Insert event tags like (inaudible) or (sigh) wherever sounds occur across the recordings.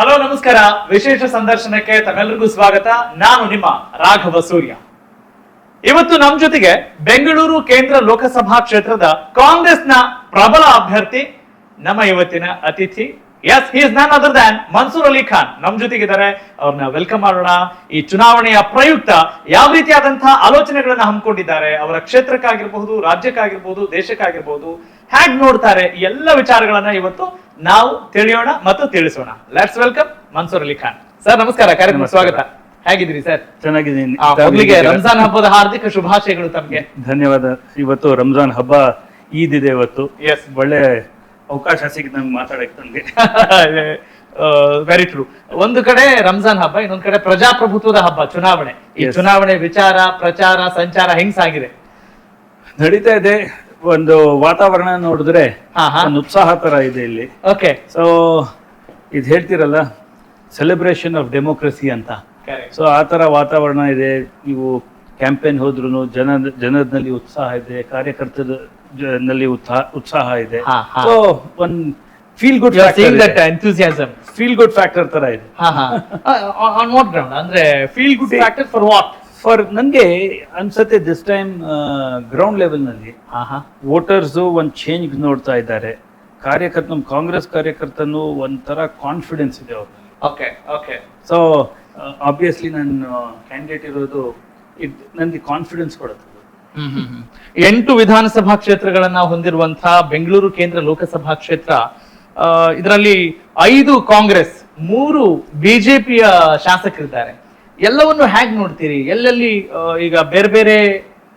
Hello, ನಮಸ್ಕಾರ. ವಿಶೇಷ ಸಂದರ್ಶನಕ್ಕೆ ತಮ್ಮೆಲ್ಲರಿಗೂ ಸ್ವಾಗತ. ನಾನು ನಿಮ್ಮ ರಾಘವ ಸೂರ್ಯ. ಇವತ್ತು ನಮ್ ಜೊತೆಗೆ ಬೆಂಗಳೂರು ಕೇಂದ್ರ ಲೋಕಸಭಾ ಕ್ಷೇತ್ರದ ಕಾಂಗ್ರೆಸ್ನ ಪ್ರಬಲ ಅಭ್ಯರ್ಥಿ, ನಮ್ಮ ಇವತ್ತಿನ ಅತಿಥಿ. As is none other than Mansoor Ali Khan ನಮ್ ಜೊತೆಗಿದ್ದಾರೆ ಅವ್ರನ್ನ ವೆಲ್ಕಮ್ ಮಾಡೋಣ. ಈ ಚುನಾವಣೆಯ ಪ್ರಯುಕ್ತ ಯಾವ ರೀತಿಯಾದಂತಹ ಆಲೋಚನೆಗಳನ್ನ ಹಮ್ಮಿಕೊಂಡಿದ್ದಾರೆ, ಅವರ ಕ್ಷೇತ್ರಕ್ಕಾಗಿರ್ಬಹುದು, ರಾಜ್ಯಕ್ಕಾಗಿರ್ಬಹುದು, ದೇಶಕ್ಕಾಗಿರ್ಬಹುದು ಹ್ಯಾಗ್ ನೋಡ್ತಾರೆ ಎಲ್ಲ ವಿಚಾರಗಳನ್ನ ಇವತ್ತು ನಾವು ತಿಳಿಯೋಣ ಮತ್ತು ತಿಳಿಸೋಣ. Let's welcome Mansoor Ali Khan sir ನಮಸ್ಕಾರ. ಕಾರ್ಯಕ್ರಮ ಸ್ವಾಗತ. ಹೇಗಿದ್ದೀರಿ ಸರ್ ಚೆನ್ನಾಗಿದ್ದೀನಿ. ಮೊದಲಿಗೆ ರಂಜಾನ್ ಹಬ್ಬದ ಹಾರ್ದಿಕ ಶುಭಾಶಯಗಳು ತಮಗೆ. ಧನ್ಯವಾದ. ಇವತ್ತು ರಂಜಾನ್ ಹಬ್ಬ ಈದ್ ಇದೆ ಇವತ್ತು. ಎಸ್ ಒಳ್ಳೆ ಅವಕಾಶ ಸಿಕ್ಕಿದೆ ನಂಗೆ ಮಾತಾಡಕ್ಕೆ ನಮ್ಗೆ ವೆರಿ ಟ್ರೂ ಒಂದು ಕಡೆ ರಂಜಾನ್ ಹಬ್ಬ ಇನ್ನೊಂದು ಕಡೆ ಪ್ರಜಾಪ್ರಭುತ್ವದ ಹಬ್ಬ ಚುನಾವಣೆ. ಈ ಚುನಾವಣೆ ವಿಚಾರ ಪ್ರಚಾರ ಸಂಚಾರ ಹೆಂಗ್ ಸಾಗಿದೆ ನಡೀತಾ ಇದೆ. ಒಂದು ವಾತಾವರಣ ನೋಡಿದ್ರೆ ಹಾ, ಹಾ. ಒಂದು ಉತ್ಸಾಹ ತರ ಇದೆ ಇಲ್ಲಿ. ಓಕೆ ಸೊ ಇದು ಹೇಳ್ತಿರಲ್ಲ ಸೆಲೆಬ್ರೇಷನ್ ಆಫ್ ಡೆಮೋಕ್ರಸಿ ಅಂತ. ಸೊ ಆ ತರ ವಾತಾವರಣ ಇದೆ ನೀವು ಕ್ಯಾಂಪೇನ್ ಹೋದ್ರು ಜನ ಜನದಲ್ಲಿ ಉತ್ಸಾಹ ಇದೆ ಕಾರ್ಯಕರ್ತರ ನಲ್ಲಿ ಉತ್ಸಾಹ ಉತ್ಸಾಹ ಇದೆ. ಹಾ, ಹಾ. ಸೊ ಒಂದ್ feel good that enthusiasm feel good factor ತರ ಇದೆ. ಆನ್ ವಾಟ್ ಗ್ರೌಂಡ್ ಅಂದ್ರೆ feel good factor for what for ನನ್ಗೆ ಅನ್ಸತ್ತೆ ದಿಸ್ ಟೈಮ್ ಗ್ರೌಂಡ್ ಲೆವೆಲ್ನಲ್ಲಿ ನಲ್ಲಿ ವೋಟರ್ಸ್ ಒಂದ್ ಚೇಂಜ್ ನೋಡ್ತಾ ಇದ್ದಾರೆ. ಕಾರ್ಯಕರ್ತ ನಮ್ಮ ಕಾಂಗ್ರೆಸ್ ಕಾರ್ಯಕರ್ತನು ಒಂಥರ ಕಾನ್ಫಿಡೆನ್ಸ್ ಇದೆ ಓಕೆ ಓಕೆ ಸೊ ಆಬ್ವಿಯಸ್ಲಿ ನಾನು ಕ್ಯಾಂಡಿಡೇಟ್ ಇರೋದು ಇದು ನನ್ಗೆ ಕಾನ್ಫಿಡೆನ್ಸ್ ಕೊಡುತ್ತೆ. ಎಂಟು ವಿಧಾನಸಭಾ ಕ್ಷೇತ್ರಗಳನ್ನ ಹೊಂದಿರುವಂತಹ ಬೆಂಗಳೂರು ಕೇಂದ್ರ ಲೋಕಸಭಾ ಕ್ಷೇತ್ರ ಇದರಲ್ಲಿ ಐದು ಕಾಂಗ್ರೆಸ್ ಮೂರು ಬಿಜೆಪಿಯ ಶಾಸಕರಿದ್ದಾರೆ. ಎಲ್ಲವನ್ನು ಹೇಗೆ ನೋಡ್ತೀರಿ? ಎಲ್ಲೆಲ್ಲಿ ಈಗ ಬೇರೆ ಬೇರೆ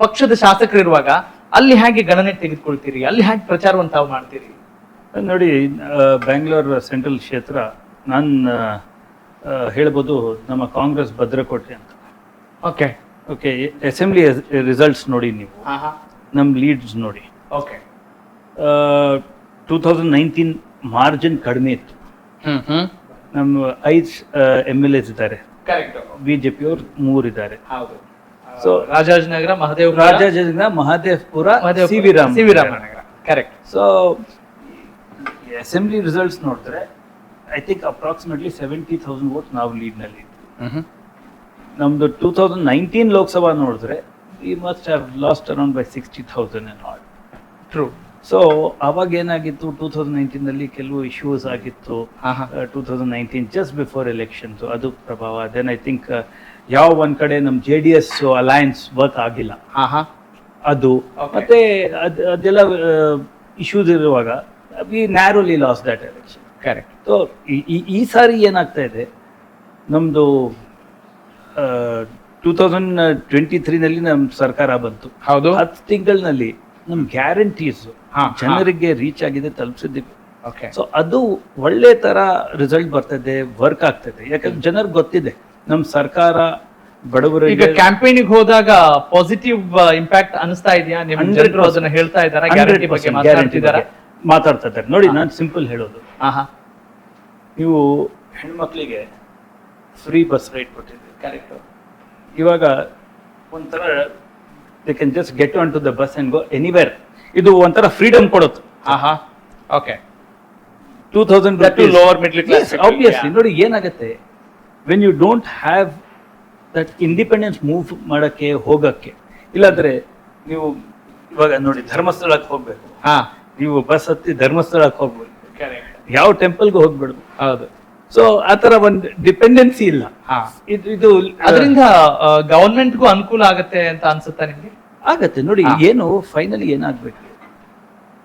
ಪಕ್ಷದ ಶಾಸಕರಿರುವಾಗ ಅಲ್ಲಿ ಹೇಗೆ ಗಣನೆ ತೆಗೆದುಕೊಳ್ತೀರಿ? ಅಲ್ಲಿ ಹೇಗೆ ಪ್ರಚಾರವನ್ನು ತಾವು ಮಾಡ್ತೀರಿ? ನೋಡಿ ಬ್ಯಾಂಗ್ಳೂರ್ ಸೆಂಟ್ರಲ್ ಕ್ಷೇತ್ರ ನಾನು ಹೇಳ್ಬೋದು ನಮ್ಮ ಕಾಂಗ್ರೆಸ್ ಭದ್ರಕೋಟೆ ಅಂತ. ಓಕೆ. ಓಕೆ ಅಸೆಂಬ್ಲಿ ರಿಸಲ್ಟ್ಸ್ ನೋಡಿ ನೀವು. ನಮ್ಮ ಲೀಡ್ಸ್ ನೋಡಿ. Okay. Two thousand nineteen margin ಕಡಿಮೆ ಇತ್ತು. ನಮ್ಮ ಐದು ಎಂ ಎಲ್ ಎಸ್ ಇದ್ದಾರೆ. ಕರೆಕ್ಟ್ ಬಿಜೆಪಿ ಅವರು ಮೂರು ಇದ್ದಾರೆ ಹೌದು so Rajajinagar Mahadev Rajajinagar Mahadevpura CV Ram CV Raman Nagar correct so assembly results ನೋಡಿದ್ರೆ I think approximately seventy thousand vote ನಾವು ಲೀಡ್ನಲ್ಲಿ ಇದ್ವಿ. ನಮ್ದು ಟೂ ತೌಸಂಡ್ ನೈನ್ಟೀನ್ ಲೋಕಸಭಾ ನೋಡಿದ್ರೆ we must have lost around by sixty thousand and all true so ಅವಾಗ ಏನಾಗಿತ್ತು two thousand ನೈನ್ಟೀನಲ್ಲಿ ಕೆಲವು ಇಶ್ಯೂಸ್ ಆಗಿತ್ತು. Two thousand nineteen just before elections ಅದು ಪ್ರಭಾವ. ದೆನ್ ಐ ಥಿಂಕ್ ಯಾವ ಒಂದ್ ಕಡೆ ನಮ್ಮ J D S alliance work ಆಗಿಲ್ಲ. ಅದು. ಮತ್ತೆ ಅದೆಲ್ಲ ಇಶ್ಯೂಸ್ ಇರುವಾಗ we narrowly lost that election correct so ಈ ಸಾರಿ ಏನಾಗ್ತಾ ಇದೆ? ನಮ್ದು ಟೂ ತೌಸಂಡ್ ಟ್ವೆಂಟಿ ತ್ರೀನಲ್ಲಿ ನಮ್ಮ ಸರ್ಕಾರ ಬಂತು. ಹೌದು. ಹತ್ತು ತಿಂಗಳಿನಲ್ಲಿ ನಮ್ ಗ್ಯಾರಂಟೀಸ್. ಜನರಿಗೆ ರೀಚ್ ಆಗಿದೆ ತಲುಪಿಸಿದ್ದೀವಿ ಓಕೆ ಸೊ ಅದು ಒಳ್ಳೆ ತರ ರಿಸಲ್ಟ್ ಬರ್ತದೆ ವರ್ಕ್ ಆಗ್ತದೆ. ಯಾಕಂದ್ರೆ ಜನರಿಗೆ ಗೊತ್ತಿದೆ ನಮ್ ಸರ್ಕಾರ ಈಗ ಬಡವರಿಗೆ ಕ್ಯಾಂಪೇನಿಗೆ ಹೋದಾಗ ಪಾಸಿಟಿವ್ ಇಂಪ್ಯಾಕ್ಟ್ ಅನಿಸ್ತಾ ಇದೆಯಾ? ನಿಮ್ 100% ಜನರು ಅದನ್ನ ಹೇಳ್ತಾ ಇದ್ದಾರೆ? ಗ್ಯಾರಂಟಿ ಬಗ್ಗೆ 100% guarantee ಮಾತಾಡ್ತಿದಾರಾ ಬಗ್ಗೆ ಮಾತಾಡ್ತಾ ಇದ್ದಾರೆ ನೋಡಿ ನಾನು ಸಿಂಪಲ್ ಹೇಳೋದು. ಆಹಾ. ನೀವು ಹೆಣ್ಮಕ್ಳಿಗೆ ಫ್ರೀ ಬಸ್ ರೈಡ್ ಕೊಟ್ಟಿದ್ದೀರಿ ಕರೆಕ್ಟ್ ಇವಾಗ ಒಂಥರ they can just get on to the bus and go anywhere ಇದು ಒಂಥರ ಫ್ರೀಡಮ್ ಕೊಡುತ್ತೆ. ಆಹಾ okay two thousand lower class obviously ನೋಡಿ ಏನಾಗುತ್ತೆ? When you don't have that independence move ಮಾಡಕ್ಕೆ ಹೋಗಕ್ಕೆ ಇಲ್ಲಾಂದ್ರೆ ನೀವು ಇವಾಗ ನೋಡಿ ಧರ್ಮಸ್ಥಳಕ್ಕೆ ಹೋಗ್ಬೇಕು. ಹಾ. ನೀವು ಬಸ್ ಹತ್ತಿ ಧರ್ಮಸ್ಥಳಕ್ಕೆ ಹೋಗ್ಬೇಕು ಯಾವ ಟೆಂಪಲ್ಗೂ ಹೋಗ್ಬೇಡ. ಹೌದು. ಸೊ ಆ ತರ ಒಂದು ಡಿಪೆಂಡೆನ್ಸಿ ಇಲ್ಲ. ಹಾ. ಇದು ಇದು ಅದರಿಂದ ಗವರ್ಮೆಂಟ್ಗೂ ಅನುಕೂಲ ಆಗತ್ತೆ ಅಂತ ಅನ್ಸುತ್ತಾ ನಿಮ್ಗೆ? ಆಗತ್ತೆ. ನೋಡಿ. ಏನು ಫೈನಲಿ ಏನಾಗಬೇಕು?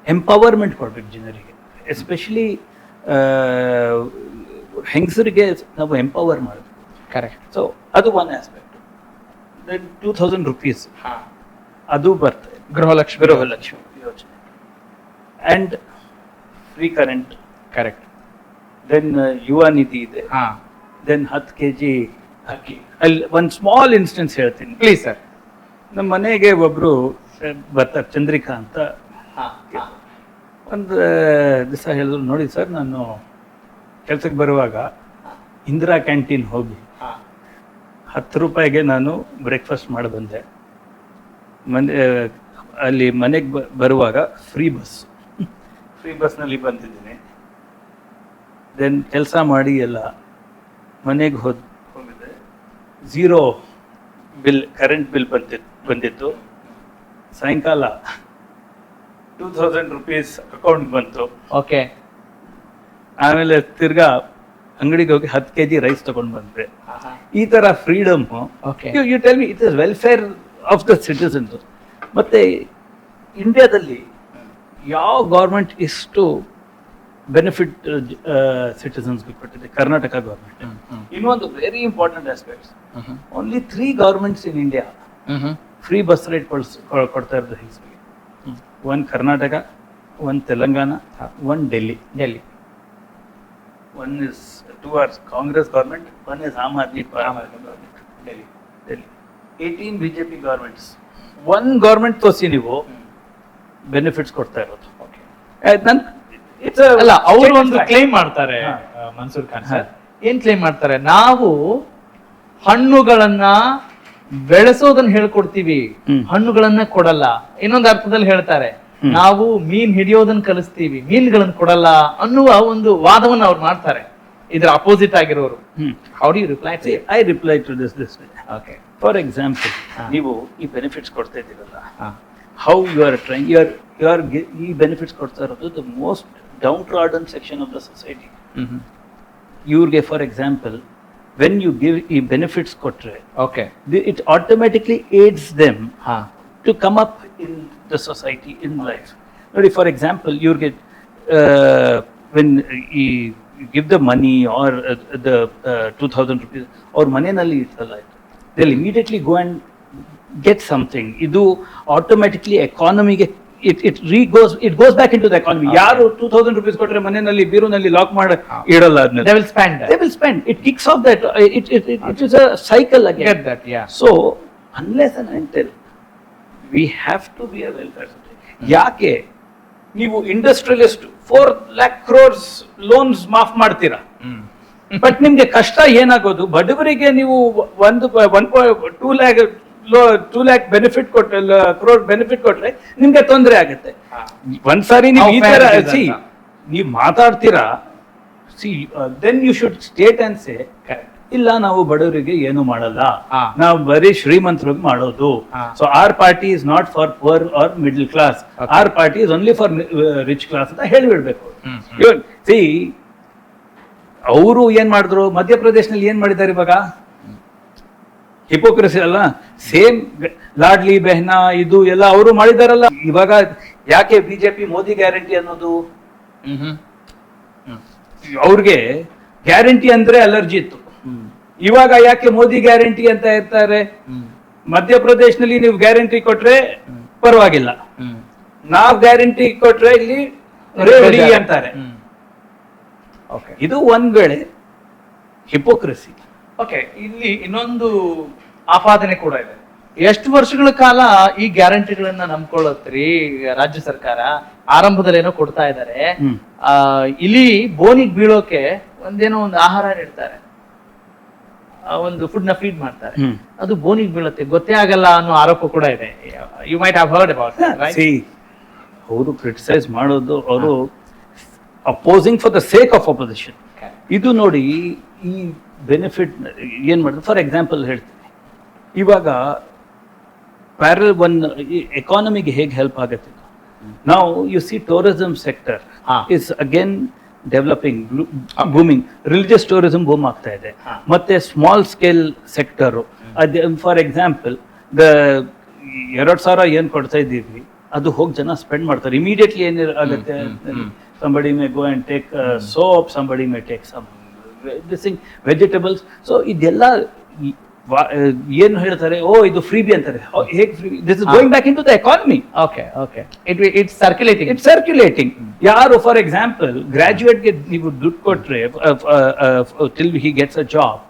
ಎಂಪವರ್ಮೆಂಟ್ ಕೊಡ್ಬೇಕು ಜನರಿಗೆ. ಎಸ್ಪೆಷಲಿ ಹೆಂಗಸರಿಗೆ ನಾವು ಎಂಪವರ್ ಮಾಡಬೇಕು. ಕರೆಕ್ಟ್ ಸೊ ಅದು one aspect then two thousand rupees ಹಾ. ಅದು ಬರ್ತದೆ. ಗೃಹಲಕ್ಷ್ಮಿ ಗೃಹಲಕ್ಷ್ಮಿ ಯೋಜನೆ. And free current correct then Yuva Nidhi ಇದೆ. ಹಾ. ದೆನ್ ಹತ್ತು ಕೆ ಜಿ ಅಕ್ಕಿ. ಅಲ್ಲಿ ಒಂದು ಸ್ಮಾಲ್ ಇನ್ಸ್ಟೆನ್ಸ್ ಹೇಳ್ತೀನಿ. ಪ್ಲೀಸ್ ಸರ್ ನಮ್ಮ ಮನೆಗೆ ಒಬ್ರು ಸರ್ ಬರ್ತಾರೆ ಚಂದ್ರಿಕಾ ಅಂತ. ಒಂದು ದಿವಸ ಹೇಳಿದ್ರು ನೋಡಿ ಸರ್ ನಾನು ಕೆಲ್ಸಕ್ಕೆ ಬರುವಾಗ ಇಂದಿರಾ ಕ್ಯಾಂಟೀನ್ ಹೋಗಿ ಹತ್ತು ರೂಪಾಯಿಗೆ ನಾನು ಬ್ರೇಕ್ಫಾಸ್ಟ್ ಮಾಡಿ ಬಂದೆ. ಮನೆ ಅಲ್ಲಿ ಮನೆಗೆ ಬರುವಾಗ ಫ್ರೀ ಬಸ್ ಫ್ರೀ ಬಸ್ನಲ್ಲಿ ಬಂದಿದ್ದೀನಿ. ದೆನ್ ಕೆಲಸ ಮಾಡಿ ಎಲ್ಲ ಮನೆಗೆ ಹೋದ ಹೋಗಿದ್ದೆ ಝೀರೋ ಬಿಲ್ ಕರೆಂಟ್ ಬಿಲ್ ಬಂದಿತ್ತು ಬಂದಿತ್ತು ಸಾಯಂಕಾಲ ಟೂ ತೌಸಂಡ್ ರುಪೀಸ್ ಅಕೌಂಟ್ ಬಂತು. ಓಕೆ ಆಮೇಲೆ ತಿರ್ಗಾ ಅಂಗಡಿಗೆ ಹೋಗಿ ಹತ್ತು ಕೆ ಜಿ ರೈಸ್ ತಗೊಂಡು ಬಂದ್ರೆ ಈ ತರ freedom okay you tell me it is welfare of the citizens ಮತ್ತೆ ಇಂಡಿಯಾದಲ್ಲಿ ಯಾವ ಗೌರ್ಮೆಂಟ್ ಇಷ್ಟು ಬೆನಿಫಿಟ್ ಸಿಟಿಸನ್ಸ್ಗೆ ಕೊಟ್ಟಿದೆ? ಕರ್ನಾಟಕ ಗೌರ್ಮೆಂಟ್ ಇನ್ನೊಂದು very important aspects only three governments in India free bus ride ಕೊಡ್ತಾ ಇರೋದು ಹಿಲ್ಸ್ಗೆ one Karnataka one Telangana one Delhi Delhi one is two ours Congress government one is Aam Aadmi government Delhi Delhi eighteen B J P governments one government ತೋರಿಸಿ ನೀವು benefits ಕೊಡ್ತಾ ಇರೋದು. It's ಅಲ್ಲ ಅವರು ಒಂದು claim ಮಾಡ್ತಾರೆ ಮನ್ಸೂರ್ ಖಾನ್ ಸರ್. ಏನ್ claim ಮಾಡ್ತಾರೆ? ನಾವು ಹಣ್ಣುಗಳನ್ನ ಬೆಳೆಸೋದನ್ನ ಹೇಳ್ಕೊಡ್ತೀವಿ. ಹಣ್ಣುಗಳನ್ನ ಕೊಡಲ್ಲ. ಇನ್ನೊಂದು ಅರ್ಥದಲ್ಲಿ ಹೇಳ್ತಾರೆ ನಾವು ಮೀನ್ ಹಿಡಿಯೋದನ್ನ ಕಲಿಸ್ತೀವಿ ಮೀನ್ಗಳನ್ನ ಕೊಡಲ್ಲ ಅನ್ನುವ ಒಂದು ವಾದವನ್ನ ಅವ್ರು ಮಾಡ್ತಾರೆ. ಇದ್ರ ಅಪೋಸಿಟ್ ಆಗಿರೋರು. How do reply I reply to this this okay for example ನೀವು ಈ ಬೆನಿಫಿಟ್ಸ್ ಕೊಡ್ತಾ ಇದ್ದೀರಲ್ಲ. How. You are try you are you are ಈ ಬೆನಿಫಿಟ್ಸ್ ಕೊಡ್ತಾ ಇರೋದು the most downtrodden section of the society ಇವ್ರಿಗೆ for example when you give ಈ benefits ಕೊಟ್ರೆ okay it automatically aids them ಹಾ to come up in the society in life. ನೋಡಿ, for example, you get uh, when you give the money or uh, the uh, 2000 rupees or ಮನೆಯಲ್ಲಿ ಇರ್ತಲ್ಲ they'll immediately go and get something. ಇದು automatically ಎಕಾನಮಿಗೆ it it re goes it goes back into the economy ಯಾರು two thousand rupees ಕೊಟ್ರೆ ಮನೆಯಲ್ಲಿ ಬೀರುನಲ್ಲಿ lock ಮಾಡಿ ಇಡಲ್ಲ ಅದನ್ನ. They will spend they will spend it kicks off that it it it is a cycle again cycle again. get so unless and until we have to be a welfare ಯಾಕೆ? ನೀವು industrialist four lakh crores loans ಮಾಫ್ ಮಾಡ್ತೀರಾ? But ನಿಮ್ಗೆ ಕಷ್ಟ ಏನಾಗೋದು? ಬಡವರಿಗೆ ನೀವು ಒಂದು one two lakh two lakh benefit ಕೊಟ್ರೆ ಕ್ರೋಡ್ ಬೆನಿಫಿಟ್ ಕೊಟ್ರೆ ನಿಮ್ಗೆ ತೊಂದರೆ ಆಗುತ್ತೆ. ಒಂದ್ಸಾರಿ ನೀವು ಈ ತರ ಸಿ. ನೀವು ಮಾತಾಡ್ತೀರಾ see then you should state and say ಇಲ್ಲ ನಾವು ಬಡವರಿಗೆ ಏನು ಮಾಡಲ್ಲ. ನಾವು ಬರೀ ಶ್ರೀಮಂತರಿಗೆ ಮಾಡೋದು. So our party is not for poor or middle class our party is only for rich class ಅಂತ ಹೇಳಿಬಿಡ್ಬೇಕು. ಸಿ ಅವರು ಏನ್ ಮಾಡಿದ್ರು ಮಧ್ಯಪ್ರದೇಶನಲ್ಲಿ ಏನ್ ಮಾಡಿದ್ದಾರೆ ಇವಾಗ ಹಿಪೋಕ್ರಸಿ ಅಲ್ಲ ಸೇಮ್ ಲಾಡ್ಲಿ ಬೆಹ್ನಾ ಇದು ಎಲ್ಲ ಅವರು ಮಾಡಿದಾರಲ್ಲ. ಇವಾಗ ಯಾಕೆ ಬಿಜೆಪಿ ಮೋದಿ ಗ್ಯಾರಂಟಿ ಅನ್ನೋದು? ಅವ್ರಿಗೆ ಗ್ಯಾರಂಟಿ ಅಂದ್ರೆ ಅಲರ್ಜಿ ಇತ್ತು. ಇವಾಗ ಯಾಕೆ ಮೋದಿ ಗ್ಯಾರಂಟಿ ಅಂತ ಇರ್ತಾರೆ ಮಧ್ಯಪ್ರದೇಶನಲ್ಲಿ ನೀವು ಗ್ಯಾರಂಟಿ ಕೊಟ್ರೆ ಪರವಾಗಿಲ್ಲ. ನಾವ್ ಗ್ಯಾರಂಟಿ ಕೊಟ್ರೆ ಇಲ್ಲಿ ಅಂತಾರೆ. ಇದು ಒಂದ್ ವೇಳೆ ಹಿಪೋಕ್ರಸಿ ಓಕೆ ಇಲ್ಲಿ ಇನ್ನೊಂದು ಆಪಾದನೆ ಕೂಡ ಇದೆ. ಎಷ್ಟು ವರ್ಷಗಳ ಕಾಲ ಈ ಗ್ಯಾರಂಟಿಗಳನ್ನ ನಂಬ್ಕೊಳ್ಳತ್ರಿ ರಾಜ್ಯ ಸರ್ಕಾರ? ಆರಂಭದಲ್ಲಿ ಏನೋ ಕೊಡ್ತಾ ಇದ್ದಾರೆ. ಇಲ್ಲಿ ಬೋನಿಗೆ ಬೀಳೋಕೆ ಒಂದೇನೋ ಒಂದು ಆಹಾರ ನೀಡ್ತಾರೆ. ಒಂದು ಫುಡ್ನ ಫೀಡ್ ಮಾಡ್ತಾರೆ ಅದು ಬೋನಿಗೆ ಬೀಳುತ್ತೆ. ಗೊತ್ತೇ ಆಗಲ್ಲ ಅನ್ನೋ ಆರೋಪ ಕೂಡ ಇದೆ. You might have heard about ಅವರು ಕ್ರಿಟಿಸೈಸ್ ಮಾಡೋದು ಅವರು opposing for the sake of opposition ಇದು ನೋಡಿ ಈ ಬೆನಿಫಿಟ್ ಏನು ಮಾಡಿದ್ರು ಫಾರ್ ಎಕ್ಸಾಂಪಲ್ ಹೇಳ್ತೀನಿ. ಇವಾಗ ಪ್ಯಾರಲ್ ಒನ್ ಎಕಾನಮಿಗೆ ಹೇಗೆ ಹೆಲ್ಪ್ ಆಗುತ್ತೆ? ನಾವು you see tourism sector. Is again developing booming religious tourism boom ಆಗ್ತಾ ಇದೆ. ಮತ್ತೆ ಸ್ಮಾಲ್ ಸ್ಕೇಲ್ ಸೆಕ್ಟರ್ ಅದೇ ಫಾರ್ ಎಕ್ಸಾಂಪಲ್ ದ ಎರಡು ಸಾವಿರ ಏನು ಕೊಡ್ತಾ ಇದ್ದೀವಿ ಅದು ಹೋಗಿ ಜನ ಸ್ಪೆಂಡ್ ಮಾಡ್ತಾರೆ. ಇಮಿಡಿಯೇಟ್ಲಿ ಏನಿರ ಆಗುತ್ತೆ? Somebody go and take uh, mm. soap, somebody may take some this thing, vegetables. So ಇದೆಲ್ಲ ಏನು ಹೇಳ್ತಾರೆ? ಓ ಇದು ಫ್ರೀ ಬಿ ಅಂತಾರೆ ಹೇಗೆ free this is going back into the economy okay okay it it circulating it circulating ಯಾರು for example ಗ್ರಾಜುಯೇಟ್ಗೆ ನೀವು ದುಡ್ಡು ಕೊಟ್ರೆ till he gets a job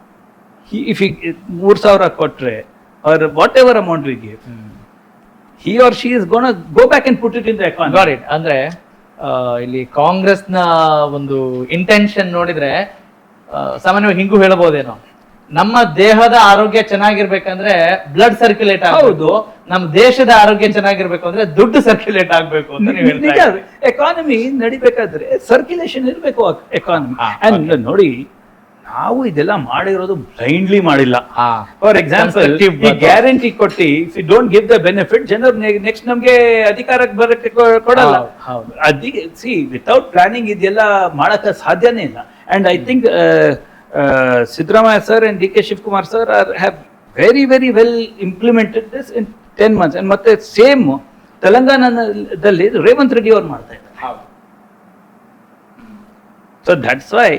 if he ಮೂರ್ ಸಾವಿರ ಕೊಟ್ರೆ or whatever amount we give he or she is gonna go back back put it in the it ಅಂದ್ರೆ ಇಲ್ಲಿ ಕಾಂಗ್ರೆಸ್ನ ಒಂದು ಇಂಟೆನ್ಷನ್ ನೋಡಿದ್ರೆ ಸಾಮಾನ್ಯವಾಗಿ ಹಿಂಗೂ ಹೇಳಬಹುದೇನೋ ನಮ್ಮ ದೇಹದ ಆರೋಗ್ಯ ಚೆನ್ನಾಗಿರ್ಬೇಕಂದ್ರೆ ಬ್ಲಡ್ ಸರ್ಕ್ಯುಲೇಟ್ ಹೌದು. ನಮ್ಮ ದೇಶದ ಆರೋಗ್ಯ ಚೆನ್ನಾಗಿರ್ಬೇಕು ಅಂದ್ರೆ ದುಡ್ಡು ಸರ್ಕ್ಯುಲೇಟ್ ಆಗ್ಬೇಕು ಅಂತ ನೀವು ಹೇಳ್ತಾ ಎಕಾನಮಿ ನಡಿಬೇಕಾದ್ರೆ ಸರ್ಕ್ಯುಲೇಷನ್ ಇರಬೇಕು ಎಕಾನಮಿ ನೋಡಿ ನಾವು ಇದೆಲ್ಲ ಮಾಡಿರೋದು ಬ್ಲೈಂಡ್ಲಿ ಮಾಡಿಲ್ಲ. ಫಾರ್ ಎಕ್ಸಾಂಪಲ್ ಈ ಗ್ಯಾರಂಟಿ ಕೊಟ್ಟಿ if you don't give the benefit ಜನರು ನೆಕ್ಸ್ಟ್ ನಮ್ಗೆ ಅಧಿಕಾರಕ್ಕೆ ಬರಕ್ಕೆ ಕೊಡಲ್ಲ. ಅದಿ ಸಿ ವಿತೌಟ್ ಪ್ಲಾನಿಂಗ್ ಇದೆಲ್ಲ ಮಾಡಕ್ಕೆ ಸಾಧ್ಯನೇ ಇಲ್ಲ. And I think Siddaramaiah sir and D K Shivakumar sir are have very very well implemented this in ten months and ಮತ್ತೆ ಸೇಮ್ ತೆಲಂಗಾಣದಲ್ಲಿ ರೇವಂತ್ ರೆಡ್ಡಿ ಅವ್ರು ಮಾಡ್ತಾ ಇದ್ದಾರೆ. ಸೊ ದಟ್ಸ್ ವೈ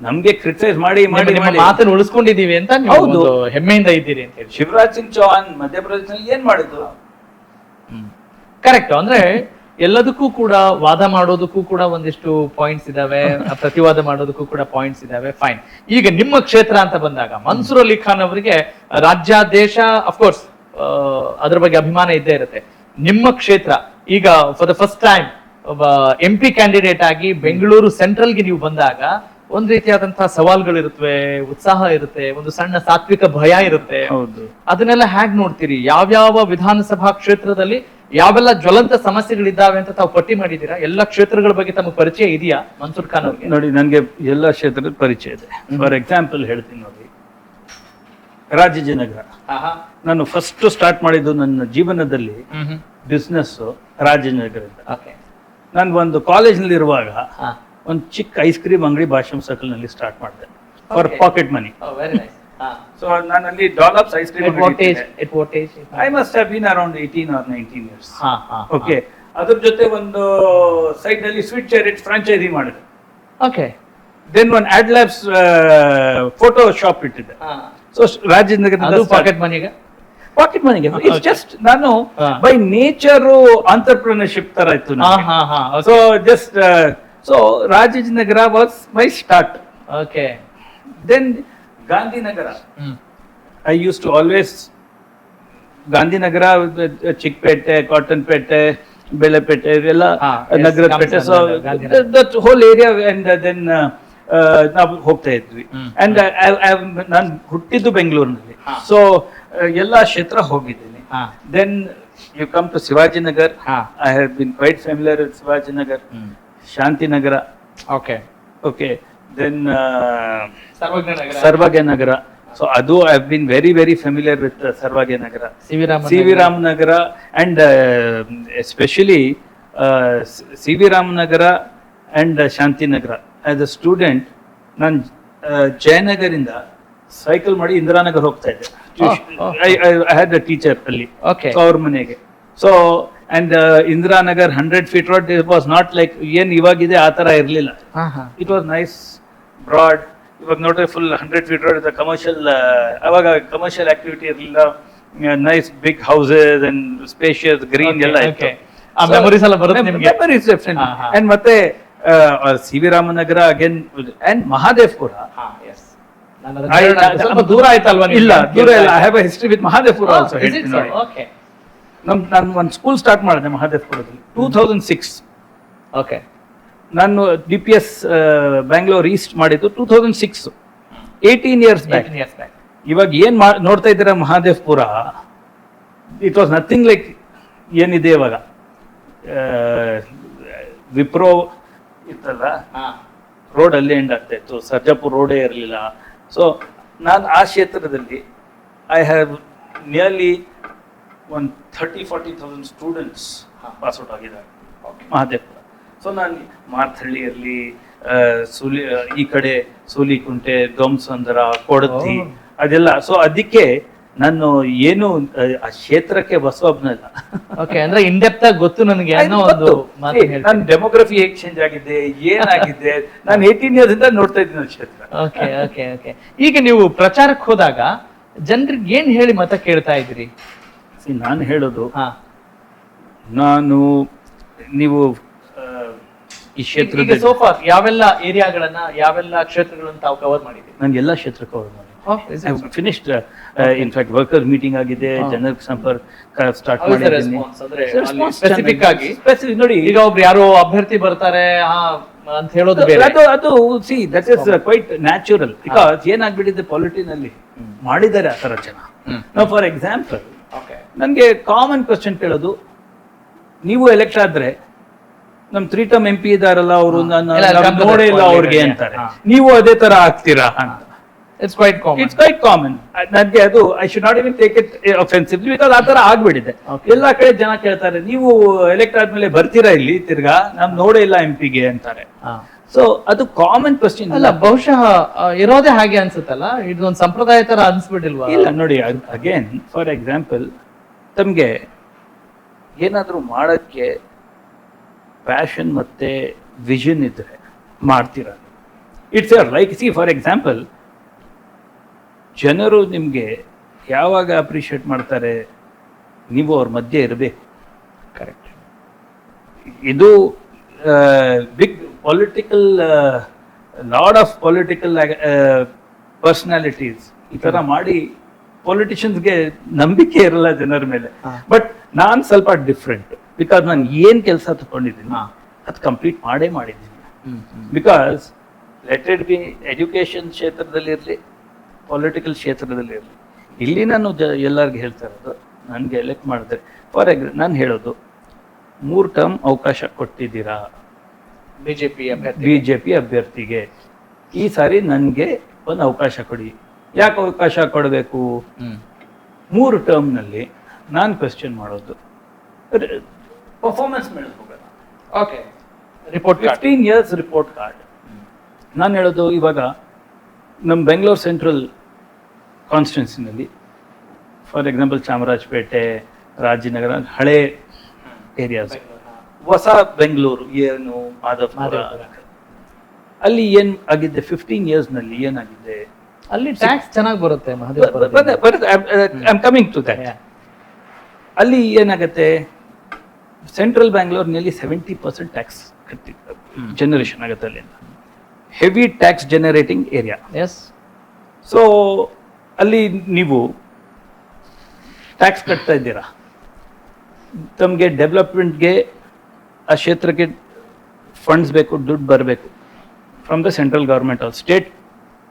ನಮ್ಗೆ ಕ್ರಿಟಿಸೈಸ್ ಮಾಡಿ ಮಾಡಿ ನಿಮ್ಮ ಮಾಡಿ. ಮಾತನ್ನು ಉಳಿಸ್ಕೊಂಡಿದೀವಿ ಅಂತ ನೀವು ಹೌದು. ಒಂದು ಹೆಮ್ಮೆಯಿಂದ ಇದ್ದೀರಿ ಅಂತ ಹೇಳಿ. ಶಿವರಾಜ್ ಸಿಂಗ್ ಚೌಹಾನ್ ಮಧ್ಯಪ್ರದೇಶದಲ್ಲಿ ಏನ್ ಮಾಡಿದ್ರು ಕರೆಕ್ಟ್ ಅಂದ್ರೆ ಎಲ್ಲದಕ್ಕೂ ಕೂಡ ವಾದ ಮಾಡೋದಕ್ಕೂ ಕೂಡ ಒಂದಿಷ್ಟು ಪಾಯಿಂಟ್ಸ್ ಇದಾವೆ ಪ್ರತಿವಾದ ಮಾಡೋದಕ್ಕೂ ಕೂಡ ಪಾಯಿಂಟ್ಸ್ ಇದಾವೆ ಫೈನ್ ಈಗ ನಿಮ್ಮ ಕ್ಷೇತ್ರ ಅಂತ ಬಂದಾಗ ಮನ್ಸೂರ್ ಅಲಿ ಖಾನ್ ಅವರಿಗೆ ರಾಜ್ಯ ದೇಶ ಅಫ್ಕೋರ್ಸ್ ಅದ್ರ ಬಗ್ಗೆ ಅಭಿಮಾನ ಇದ್ದೇ ಇರುತ್ತೆ. ನಿಮ್ಮ ಕ್ಷೇತ್ರ ಈಗ ಫಾರ್ ದ ಫಸ್ಟ್ ಟೈಮ್ ಒಬ್ಬ ಎಂ ಪಿ ಕ್ಯಾಂಡಿಡೇಟ್ ಆಗಿ ಬೆಂಗಳೂರು ಸೆಂಟ್ರಲ್ಗೆ ನೀವು ಬಂದಾಗ ಒಂದ್ ರೀತಿಯಾದಂತಹ ಸವಾಲ್ಗಳಿರುತ್ತವೆ ಉತ್ಸಾಹ ಇರುತ್ತೆ ಒಂದು ಸಣ್ಣ ಸಾತ್ವಿಕ ಭಯ ಇರುತ್ತೆ. ಹೌದು. ಅದನ್ನೆಲ್ಲ ಹ್ಯಾಗ್ ನೋಡ್ತೀರಿ? ಯಾವ್ಯಾವ ವಿಧಾನಸಭಾ ಕ್ಷೇತ್ರದಲ್ಲಿ ಯಾವೆಲ್ಲ ಜ್ವಲಂತ ಸಮಸ್ಯೆಗಳಿದ್ದಾವೆ ಅಂತ ತಾವು ಪಟ್ಟಿ ಮಾಡಿದೀರಾ ಎಲ್ಲ ಕ್ಷೇತ್ರಗಳ ಬಗ್ಗೆ ತಮಗೆ ಪರಿಚಯ ಇದೆಯಾ ಮನ್ಸೂರ್ ಖಾನ್ ಅವ್ರಿಗೆ? ನೋಡಿ ನನಗೆ ಎಲ್ಲ ಕ್ಷೇತ್ರದ ಪರಿಚಯ ಇದೆ. ಫಾರ್ ಎಕ್ಸಾಂಪಲ್ ಹೇಳ್ತೀನಿ ನೋಡಿ. ರಾಜಾಜಿನಗರ ನಾನು ಫಸ್ಟ್ ಸ್ಟಾರ್ಟ್ ಮಾಡಿದ್ದು ನನ್ನ ಜೀವನದಲ್ಲಿ ಬಿಸ್ನೆಸ್ ರಾಜಾಜಿನಗರದಿಂದ ಓಕೆ ನಾನು ಒಂದು ಕಾಲೇಜ್ನಲ್ಲಿ ಇರುವಾಗ ಒಂದು ಚಿಕ್ಕ ಐಸ್ ಕ್ರೀಮ್ ಅಂಗಡಿ ಭಾಷಮ್ ಸರ್ಕಲ್ನಲ್ಲಿ ಸ್ಟಾರ್ಟ್ ಮಾಡಿದೆ. ಫಾರ್ ಪಾಕೆಟ್ ಮನಿ ಸೊ ನಾನು ಅಲ್ಲಿ dollops ice cream I must have been around eighteen or nineteen years ಹಾ ಹಾ ಓಕೆ ಅದ್ರ ಜೊತೆ ಒಂದು ಸೈಡ್ನಲ್ಲಿ ಸ್ವೀಟ್ ಚಾರಿಟ್ ಫ್ರಾಂಚೈಸಿ ಮಾಡಿದೆ. Okay then one ad labs photo shop ಇಟ್ಟಿದ್ದೆ ಸೊ ರಾಜೇಂದ್ರ ಅದು ಪಾಕೆಟ್ ಮನಿಗೆ ಪಾಕೆಟ್ ಮನಿಗೆ ಇಟ್ಸ್. ಜಸ್ಟ್ ನಾನು ಬೈ ನೇಚರ್ ಆಂಟರ್ಪ್ರಿನರ್ಶಿಪ್ ತರ ಇತ್ತು so just so Rajajinagar was my start okay then Gandhinagar I used to always Gandhinagar Chickpet Cottonpet Balepet ಇವೆಲ್ಲ ನಗರ ನಗರದ ಪೇಟೆ so. That whole area and then ನಾವು ಹೋಗ್ತಾ ಇದ್ವಿ. ಅಂಡ್ ನಾನು ಹುಟ್ಟಿದ್ದು ಬೆಂಗಳೂರಿನಲ್ಲಿ. ಸೊ ಎಲ್ಲ ಕ್ಷೇತ್ರ ಹೋಗಿದ್ದೀನಿ. Then you come to Shivajinagar I have bin quite familiar with Shivajinagar Shantinagar. Okay okay then Sarvajna Nagar Nagar so ಅದು I bin very very familiar with Sarvajna Nagar C V Ram C V Ramanagar and especially C V Ramanagar and Shantinagar. As a student ನಾನು ಜಯನಗರಿಂದ cycle ಮಾಡಿ ಇಂದಿರಾನಗರ್ ಹೋಗ್ತಾ ಇದ್ದೆ. I had a teacher ಅಲ್ಲಿ. ಅವ್ರ ಮನೆಗೆ. So and Indiranagar hundred feet road it was not like ಏನ್ ಇವಾಗಿದೆ ಆ ತರ ಇರ್ಲಿಲ್ಲ. ಇಟ್ ವಾಸ್ ನೈಸ್ ಬ್ರಾಡ್ ಇವಾಗ ನೋಡ್ರಿ full hundred feet road commercial ಅವಾಗ ಕಮರ್ಷಿಯಲ್ ಆಕ್ಟಿವಿಟಿ ಇರಲಿಲ್ಲ. Nice big houses and spacious green ಎಲ್ಲ ಬರುತ್ತೆ ನಿಮ್ಗೆ? ಮೆಮರೀಸ್. ಅಂಡ್ ಮತ್ತೆ C V Ramanagar again and Mahadevpura ಸ್ವಲ್ಪ ದೂರ ಆಯ್ತಲ್ವಾ ಇಲ್ಲ ದೂರ ಇಲ್ಲ. I have history with Mahadevpura ಪುರ ಆಲ್ಸೋ ಹೇಳ್ತೀನಿ ನೋಡಿ. ಓಕೆ ನಮ್ ನಾನು ಒಂದು ಸ್ಕೂಲ್ ಸ್ಟಾರ್ಟ್ ಮಾಡಿದೆ ಮಹಾದೇವಪುರದಲ್ಲಿ ಟೂ ತೌಸಂಡ್ ಸಿಕ್ಸ್ ಓಕೆ ನಾನು D P S Bangalore east ಮಾಡಿದ್ದು two thousand six eighteen years back years back ಇವಾಗ ಏನು ಮಾ- ನೋಡ್ತಾ ಇದ್ದೀರಾ Mahadevpura it was nothing like ಏನಿದೆ ಇವಾಗ. ವಿಪ್ರೋ ಇತ್ತಲ್ಲ? ಹಾ. ರೋಡ್ ಅಲ್ಲಿ ಎಂಡ್ ಆಗ್ತಾ ಇತ್ತು. ಸರ್ಜಾಪುರ್ ರೋಡೇ ಇರಲಿಲ್ಲ. ಸೊ ನಾನು ಆ ಕ್ಷೇತ್ರದಲ್ಲಿ I have nearly one thirty forty thousand students pass out ಆಗಿದ್ದಾರೆ. ಮಹಾದೇವಪುರ. ಸೊ ನಾನು ಮಾರ್ಥಳ್ಳಿ ಇರಲಿ ಸೂಲಿ ಈ ಕಡೆ ಸೂಲಿಕುಂಟೆ ದೊಂಸಂದ್ರ ಕೊಡತಿ. ಅದೆಲ್ಲ. ಸೊ ಅದಕ್ಕೆ ನಾನು ಏನು ಆ, ಕ್ಷೇತ್ರಕ್ಕೆ ಬಸವಬ್ನಲ್ಲ ಓಕೆ ಅಂದ್ರೆ ಇನ್ ಡೆಪ್ತ್ ಆಗಿ ಗೊತ್ತು ನನಗೆ ಅನ್ನೋ ಒಂದು ಮಾತು ನಾನು ಹೇಳ್ತೀನಿ. ಡೆಮೋಗ್ರಫಿ ಹೇಗೆ ಚೇಂಜ್ ಆಗಿದೆ ಏನಾಗಿದೆ ನಾನು ಏಯ್ಟೀನ್ ಇಯರ್ಸ್ ಇಂದ ನೋಡ್ತಾ ಇದ್ದೀನಿ ಆ ಕ್ಷೇತ್ರ. ಓಕೆ ಓಕೆ ಓಕೆ ಈಗ ನೀವು ಪ್ರಚಾರಕ್ಕೆ ಹೋದಾಗ ಜನರಿಗೆ ಏನ್ ಹೇಳಿ ಮತ ಕೇಳ್ತಾ ಇದ್ರಿ ನಾನು ಹೇಳೋದು ನಾನು ನೀವು ಈ ಕ್ಷೇತ್ರ ಕ್ಷೇತ್ರದ ಸೋಫಾ ಯಾವೆಲ್ಲ ಏರಿಯಾಗಳನ್ನ ಯಾವೆಲ್ಲ ಕ್ಷೇತ್ರಗಳನ್ನ ತಾವು ಕವರ್ ಮಾಡಿದ್ದೀವಿ ನಾನು ಎಲ್ಲ ಕ್ಷೇತ್ರ ಕವರ್ ಮಾಡಿ ಫಿನಿಶ್ಡ್ ಇನ್ಫ್ಯಾಕ್ಟ್ ವರ್ಕರ್ ಮೀಟಿಂಗ್ ಆಗಿದೆ ಜನರ ಸಂಪರ್ಕ ಸ್ಟಾರ್ಟ್ ಮಾಡಿದ್ದೀನಿ? Specific ನೋಡಿ ಈಗ ಒಬ್ರು ಯಾರೋ ಅಭ್ಯರ್ಥಿ ಬರ್ತಾರೆ ಅಂತ ಹೇಳೋದು ಬೇರೆ. ಅದು ಅದು see that is quite natural because ಏನಾಗ್ಬಿಟ್ಟಿದೆ ಪಾಲಿಟಿನಲ್ಲಿ ಮಾಡಿದ್ದಾರೆ ಆ ತರ ಜನ. ನಾವು ಫಾರ್ ಎಕ್ಸಾಂಪಲ್ ನನಗೆ ಕಾಮನ್ ಕ್ವಶನ್ ಕೇಳೋದು ನೀವು ಎಲೆಕ್ಟ್ ಆದ್ರೆ ನಮ್ ತ್ರೀ ಟರ್ಮ್ ಎಂ ಪಿ ಇದಾರಲ್ಲ ಅವರು ನೋಡೇ ಇಲ್ಲ ಅವ್ರಿಗೆ ಅಂತಾರೆ. ನೀವು ಅದೇ ತರ ಆಗ್ತೀರಾ ಅಂತ. It's quite common it's quite common ನನಗೆ ಅದು I should not even take it offensively because ಆ ತರ ಆಗ್ಬಿಟ್ಟಿದೆ. ಎಲ್ಲ ಎಲ್ಲಾ ಕಡೆ ಜನ ಕೇಳ್ತಾರೆ ನೀವು ಎಲೆಕ್ಟ್ ಆದ್ಮೇಲೆ ಬರ್ತೀರಾ ಇಲ್ಲಿ ತಿರ್ಗಾ? ನಮ್ ನೋಡೇ ಇಲ್ಲ ಎಂ ಪಿಗೆ ಅಂತಾರೆ. ಸೊ ಅದು ಕಾಮನ್ ಕ್ವಶನ್ ಅಲ್ಲ ಬಹುಶಃ ಇರೋದೇ ಹಾಗೆ ಅನ್ಸುತ್ತಲ್ಲ? ಇದೊಂದು ಸಂಪ್ರದಾಯ ತರ ಅನ್ಸ್ಬಿಟ್ಟಿಲ್ವಾ ಇಲ್ಲ ನೋಡಿ ಅಗೇನ್ ಫಾರ್ ಎಕ್ಸಾಂಪಲ್ ತಮಗೆ ಏನಾದರೂ ಮಾಡೋಕ್ಕೆ ಪ್ಯಾಷನ್ ಮತ್ತೆ ವಿಷನ್ ಇದ್ರೆ ಮಾಡ್ತೀರಾ? It's yeah like see for example ಜನರು ನಿಮಗೆ ಯಾವಾಗ ಅಪ್ರಿಷಿಯೇಟ್ ಮಾಡ್ತಾರೆ? ನೀವು ಅವ್ರ ಮಧ್ಯೆ ಇರಬೇಕು. ಕರೆಕ್ಟ್ ಇದು big political lot of political personalities ಈ ತರ ಮಾಡಿ ಪೊಲಿಟಿಷಿಯನ್ಸ್ಗೆ ನಂಬಿಕೆ ಇರಲ್ಲ ಜನರ ಮೇಲೆ. ಬಟ್ ನಾನು ಸ್ವಲ್ಪ ಡಿಫ್ರೆಂಟ್ ಬಿಕಾಸ್ ನಾನು ಏನು ಕೆಲಸ ತಗೊಂಡಿದ್ದೀನಿ. ಅದು ಕಂಪ್ಲೀಟ್ ಮಾಡೇ ಮಾಡಿದ್ದೀನಿ. Because let it be education ಕ್ಷೇತ್ರದಲ್ಲಿರಲಿ political ಕ್ಷೇತ್ರದಲ್ಲಿರಲಿ ಇಲ್ಲಿ ನಾನು ಜ ಎಲ್ಲರಿಗೂ ಹೇಳ್ತಾ ಇರೋದು ನನಗೆ ಎಲೆಕ್ಟ್ ಮಾಡಿದ್ರೆ ಫಾರ್ ಎಕ್ಸಾಂಪ್ ನಾನು ಹೇಳೋದು ಮೂರು ಟರ್ಮ್ ಅವಕಾಶ ಕೊಟ್ಟಿದ್ದೀರಾ? ಬಿಜೆಪಿ ಅಭ್ಯರ್ಥಿ ಬಿ ಜೆ ಪಿ ಅಭ್ಯರ್ಥಿಗೆ. ಈ ಸಾರಿ ನನಗೆ ಒಂದು ಅವಕಾಶ ಕೊಡಿ. ಯಾಕೆ ಅವಕಾಶ ಕೊಡಬೇಕು? ಮೂರು ಟರ್ಮ್ನಲ್ಲಿ ನಾನು ಕ್ವೆಶ್ಚನ್ ಮಾಡೋದು. ಪರ್ಫಾರ್ಮೆನ್ಸ್ ಮೇಲೆ ಹೋಗೋಣ. Okay report fifteen years report card ನಾನು ಹೇಳೋದು ಇವಾಗ ನಮ್ಮ ಬೆಂಗಳೂರು ಸೆಂಟ್ರಲ್ ಕಾನ್ಸ್ಟಿಟ್ಯೂನ್ಸಿನಲ್ಲಿ ಫಾರ್ ಎಕ್ಸಾಂಪಲ್ ಚಾಮರಾಜಪೇಟೆ ರಾಜನಗರ ಹಳೆ ಏರಿಯಾಸ್ ಹೊಸ ಬೆಂಗಳೂರು ಏನು ಮಾಧವಪುರ ಮಾಧವಪುರ. ಅಲ್ಲಿ ಏನ್ ಆಗಿದೆ ಫಿಫ್ಟೀನ್ ಇಯರ್ಸ್ನಲ್ಲಿ ಏನಾಗಿದೆ? ಅಲ್ಲಿ ಟ್ಯಾಕ್ಸ್ ಚೆನ್ನಾಗಿ ಬರುತ್ತೆ ಮಹದೇವಪುರದಲ್ಲಿ. ಕಮಿಂಗ್ ಟು ದಟ್ ಅಲ್ಲಿ ಏನಾಗುತ್ತೆ? ಸೆಂಟ್ರಲ್ ಬ್ಯಾಂಗ್ಳೂರ್ನಲ್ಲಿ ಸೆವೆಂಟಿ ಪರ್ಸೆಂಟ್ ಟ್ಯಾಕ್ಸ್ ಜನರೇಷನ್ ಆಗುತ್ತೆ ಅಲ್ಲಿಂದ heavy tax generating areas so ಅಲ್ಲಿ ನೀವು ಟ್ಯಾಕ್ಸ್ ಕಟ್ತಾ ಇದ್ದೀರಾ? ತಮಗೆ ಡೆವಲಪ್ಮೆಂಟ್ಗೆ ಆ ಕ್ಷೇತ್ರಕ್ಕೆ ಫಂಡ್ಸ್ ಬೇಕು ದುಡ್ಡು ಬರಬೇಕು from the central government of state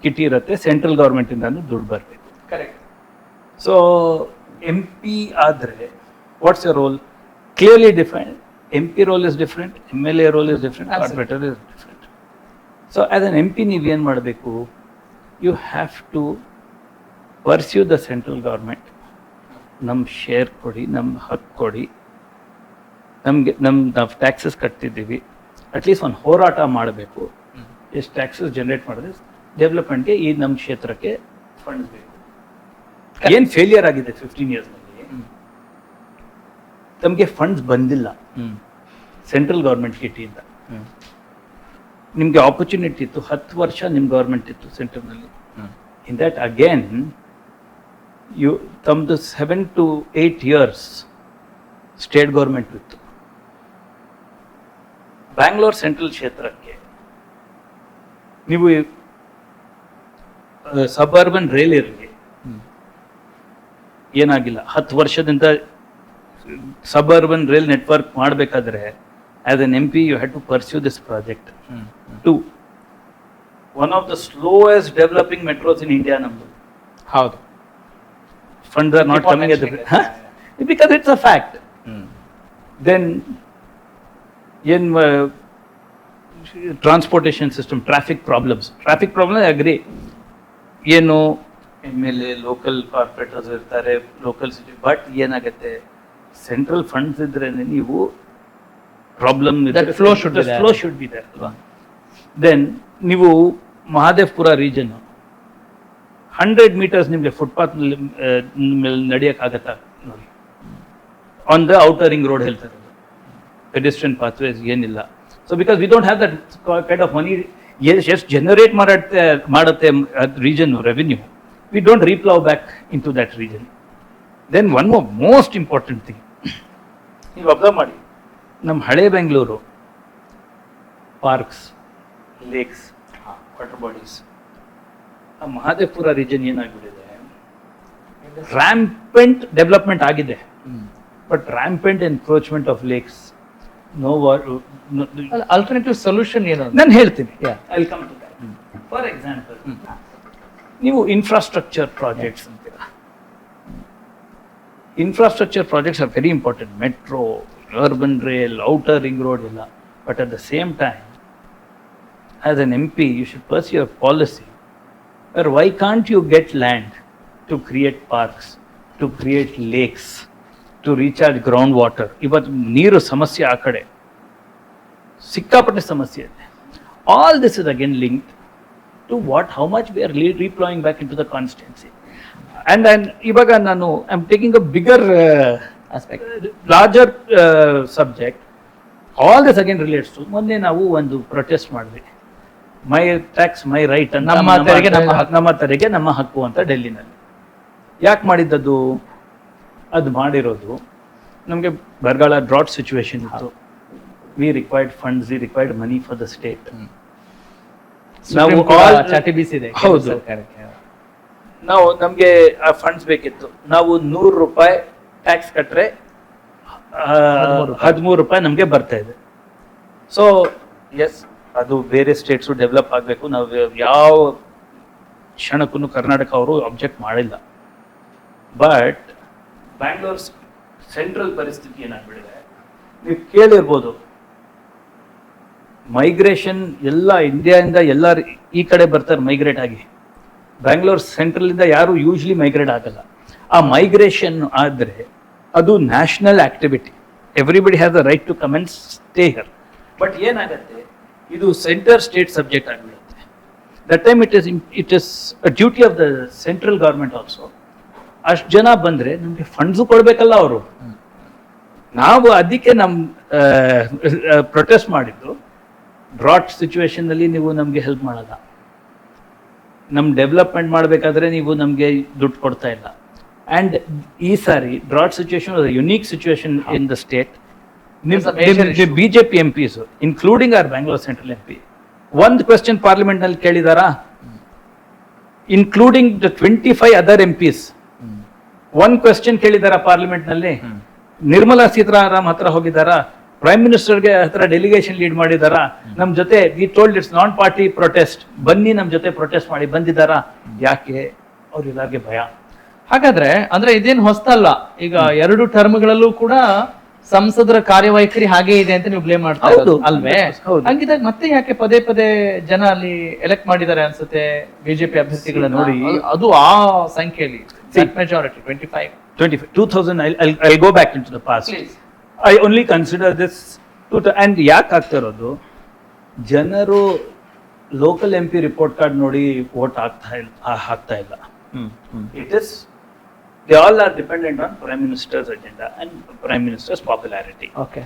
kitty ಇರುತ್ತೆ ಸೆಂಟ್ರಲ್ ಗೌರ್ಮೆಂಟಿಂದನೂ ದುಡ್ಡು ಬರಬೇಕು. ಕರೆಕ್ಟ್ ಸೊ ಎಂ ಪಿ ಆದರೆ what's a role clearly different M P role is different M L A role is different. Corporator is different so as an M P ನೀವೇನು ಮಾಡಬೇಕು? You have to pursue the central government ನಮ್ಮ share ಕೊಡಿ ನಮ್ಮ ಹಕ್ಕು ಕೊಡಿ. ನಮಗೆ ನಮ್ಮ ನಾವು ಟ್ಯಾಕ್ಸಸ್ ಕಟ್ತಿದ್ದೀವಿ. ಅಟ್ಲೀಸ್ಟ್ ಒಂದು ಹೋರಾಟ ಮಾಡಬೇಕು. ಎಷ್ಟು ಟ್ಯಾಕ್ಸಸ್ ಜನರೇಟ್ ಮಾಡಿದ್ರೆ ಡೆವಲಪ್ಮೆಂಟ್ಗೆ ಈ ನಮ್ಮ ಕ್ಷೇತ್ರಕ್ಕೆ ಫಂಡ್ಸ್ ಬೇಕು. ಏನು ಫೇಲಿಯರ್ ಆಗಿದೆ ಫಿಫ್ಟೀನ್ ಇಯರ್ಸ್ನಲ್ಲಿ ತಮಗೆ ಫಂಡ್ಸ್ ಬಂದಿಲ್ಲ. ಸೆಂಟ್ರಲ್ ಗೌರ್ಮೆಂಟ್ ಕಿಟಿಯಿಂದ ನಿಮಗೆ ಆಪರ್ಚುನಿಟಿ ಇತ್ತು ಹತ್ತು ವರ್ಷ ನಿಮ್ಮ ಗೌರ್ಮೆಂಟ್ ಇತ್ತು ಸೆಂಟ್ರಲ್ನಲ್ಲಿ ಇನ್ ದಟ್ ಅಗೇನ್ ಯು ತಮ್ಮದು seven to eight years state government ಇತ್ತು. ಬ್ಯಾಂಗ್ಳೂರ್ ಸೆಂಟ್ರಲ್ ಕ್ಷೇತ್ರಕ್ಕೆ ನೀವು ಸಬರ್ಬನ್ ರೈಲ್ ಇರಲಿ ಏನಾಗಿಲ್ಲ. ಹತ್ತು ವರ್ಷದಿಂದ ಸಬರ್ಬನ್ ರೈಲ್ ನೆಟ್ವರ್ಕ್ ಮಾಡಬೇಕಾದ್ರೆ as an M P you had to pursue this project to one of the slowest developing metros in India ನಮ್ದು. ಹೌದು. Funds are not coming because it's a fact mentioning transportation transportation system traffic problems traffic problem agree ಏನು M L A local corporators ಇರ್ತಾರೆ local city but ಏನಾಗುತ್ತೆ central funds ಇದ್ರೆ ನೀವು problem flow should. Flow should be there ಅಲ್ವಾ? Then ನೀವು Mahadevapura region hundred metres ನಿಮಗೆ footpath ಮೇಲೆ ನಡೆಯೋಕ್ಕಾಗತ್ತಾ ನೋಡಿ. On the outer ring ring road ಹೇಳ್ತಾರೆ ಪೆಡಿಸ್ಟ್ರಿಯನ್ ಪಾತ್ವೇಸ್ ಏನಿಲ್ಲ. So because we don't have that kind of money ಎಷ್ಟು ಜನರೇಟ್ ಮಾಡುತ್ತೆ ಮಾಡುತ್ತೆ region revenue we don't replough back in to that region then one more most important thing ನೀವು observe ಮಾಡಿ. ನಮ್ಮ ಹಳೆ Bengaluru parks lakes water bodies ಆ Mahadevapura region ಏನಾಗ್ಬಿಟ್ಟಿದೆ? Rampant development ಆಗಿದೆ. But rampant encroachment of lakes no alternative solution ಏನು ನಾನು ಹೇಳ್ತೀನಿ. Yeah. I come to for example ನೀವು ಇನ್ಫ್ರಾಸ್ಟ್ರಕ್ಚರ್ ಪ್ರಾಜೆಕ್ಟ್ಸ್ ಅಂತೀರಾ? Infrastructure projects are very important metro urban rail outer ring road ಎಲ್ಲ. But at the same time as an M P you should pursue your policy Or why can't you get land to create parks, to create lakes, recharge ground water ಇವತ್ತು ನೀರು ಸಮಸ್ಯೆ ಆ ಕಡೆ. ಸಿಕ್ಕಾಪಟ್ಟೆ ಸಮಸ್ಯೆ ಇದೆ. All this is again link to what how much we are reploughing back in to the constituency and and ಇವಾಗ ನಾನು I am taking a bigger aspect larger subject all this again relates to ಮೊನ್ನೆ ನಾವು ಒಂದು protest ಮಾಡಿದ್ವಿ. My tax my right ಅಂತ ನಮ್ಮ ತೆರಿಗೆ ನಮ್ಮ ಹಕ್ಕು. ನಮ್ಮ ತೆರಿಗೆ ನಮ್ಮ ಹಕ್ಕು ಅಂತ ಡೆಲ್ಲಿನಲ್ಲಿ. ಯಾಕೆ ಮಾಡಿದ್ದದು ಅದು ಮಾಡಿರೋದು ನಮಗೆ ಬರಗಾಲ ಡ್ರಾಟ್ ಸಿಚುವೇಶನ್ ಇತ್ತು. We required funds we required money for the state ನಾವು ಚಾಟಿ ಬೀಸಿದೆ ಹೌದು. ನಾವು ನಮಗೆ ಆ ಫಂಡ್ಸ್ ಬೇಕಿತ್ತು. ನಾವು ನೂರು ರೂಪಾಯಿ ಟ್ಯಾಕ್ಸ್ ಕಟ್ಟರೆ. ಹದಿಮೂರು ರೂಪಾಯಿ. ನಮಗೆ ಬರ್ತಾ ಇದೆ. ಸೊ ಎಸ್ ಅದು ಬೇರೆ ಸ್ಟೇಟ್ಸು ಡೆವಲಪ್ ಆಗಬೇಕು. ನಾವು ಯಾವ ಕ್ಷಣಕ್ಕೂ ಕರ್ನಾಟಕ ಅವರು ಅಬ್ಜೆಕ್ಟ್ ಮಾಡಿಲ್ಲ. ಬಟ್ ಬ್ಯಾಂಗ್ಳೂರ್ ಸೆಂಟ್ರಲ್ ಪರಿಸ್ಥಿತಿ ಏನಾಗ್ಬಿಟ್ಟಿದೆ ನೀವು ಕೇಳಿರ್ಬೋದು. ಮೈಗ್ರೇಷನ್ ಎಲ್ಲ ಇಂಡಿಯಾದಿಂದ ಎಲ್ಲ ಈ ಕಡೆ ಬರ್ತಾರೆ ಮೈಗ್ರೇಟ್ ಆಗಿ. ಬ್ಯಾಂಗ್ಳೂರ್ ಸೆಂಟ್ರಲ್ ಇಂದ ಯಾರು ಯೂಶ್ಲಿ ಮೈಗ್ರೇಟ್ ಆಗಲ್ಲ. ಆ ಮೈಗ್ರೇಷನ್ ಆದ್ರೆ ಅದು national activity everybody has a right to come and stay here but ಏನಾಗತ್ತೆ? ಇದು ಸೆಂಟರ್ ಸ್ಟೇಟ್ ಸಬ್ಜೆಕ್ಟ್ ಆಗಿಬಿಡುತ್ತೆ. That time it is it is a duty of the central government also ಅಷ್ಟು ಜನ ಬಂದ್ರೆ ನಮಗೆ ಫಂಡ್ಸು ಕೊಡ್ಬೇಕಲ್ಲ ಅವರು. ನಾವು ಅದಕ್ಕೆ ನಮ್ ಪ್ರೊಟೆಸ್ಟ್ ಮಾಡಿದ್ದು. ಡ್ರಾಟ್ ಸಿಚುವೇಶನ್ ಅಲ್ಲಿ ನೀವು ನಮ್ಗೆ ಹೆಲ್ಪ್ ಮಾಡಲ್ಲ. ನಮ್ ಡೆವಲಪ್ಮೆಂಟ್ ಮಾಡಬೇಕಾದ್ರೆ ನೀವು ನಮ್ಗೆ ದುಡ್ಡು ಕೊಡ್ತಾ ಇಲ್ಲ. ಅಂಡ್ ಈ ಸಾರಿ drought situation unique situation in the state. BJP M Ps including our Bangalore central M P ಒಂದು ಕ್ವೆಶನ್ ಪಾರ್ಲಿಮೆಂಟ್ನಲ್ಲಿ ಕೇಳಿದಾರಾ? Including the twenty five other M Ps ಒಂದ್ ಕ್ವೆಶ್ಚನ್ ಕೇಳಿದಾರ ಪಾರ್ಲಿಮೆಂಟ್ನಲ್ಲಿ. ನಿರ್ಮಲಾ ಸೀತಾರಾಮ್ ಹತ್ರ ಹೋಗಿದಾರ. ಪ್ರೈಮ್ ಮಿನಿಸ್ಟರ್ಗೆ ಹತ್ರ ಡೆಲಿಗೇಷನ್ ಲೀಡ್ ಮಾಡಿದಾರ. ನಮ್ ಜೊತೆ we told it's non party protest ಬನ್ನಿ ನಮ್ ಜೊತೆ ಪ್ರೊಟೆಸ್ಟ್ ಮಾಡಿ ಬಂದಿದಾರ. ಯಾಕೆ? ಅವ್ರೆಲ್ಲರಿಗೆ ಭಯ. ಹಾಗಾದ್ರೆ ಅಂದ್ರೆ ಇದೇನ್ ಹೊಸ್ತಲ್ಲ. ಈಗ ಎರಡು ಟರ್ಮ್ಗಳಲ್ಲೂ ಕೂಡ ಸಂಸದರ ಕಾರ್ಯವೈಖರಿ ಹಾಗೆ ಇದೆ ಅಂತ ನೀವು ಬ್ಲೇಮ್ ಮಾಡ್ತಾ. ಇರೋದು, ಅಲ್ವೇ. ಹಂಗಿದಾಗ ಮತ್ತೆ ಯಾಕೆ ಪದೇ ಪದೇ ಜನ ಅಲ್ಲಿ ಎಲೆಕ್ಟ್ ಮಾಡಿದ್ದಾರೆ ಅನ್ಸುತ್ತೆ? ಬಿಜೆಪಿ ಅಭ್ಯರ್ಥಿಗಳನ್ನ ನೋಡಿ. ಅದು- ಅದು ಆ ಸಂಖ್ಯೆಯಲ್ಲಿ. Majority twenty five twenty five two thousand I go in to the past I only consider this two and ಯಾಕೆ ಆಗ್ತಾ ಇರೋದು ಜನರು local M P report card ನೋಡಿ ವೋಟ್ ಆಗ್ತಾ ಇಲ್ಲ ಹಾಕ್ತಾ ಇಲ್ಲ it is they all are dependent on prime minister's agenda and prime minister's popularity okay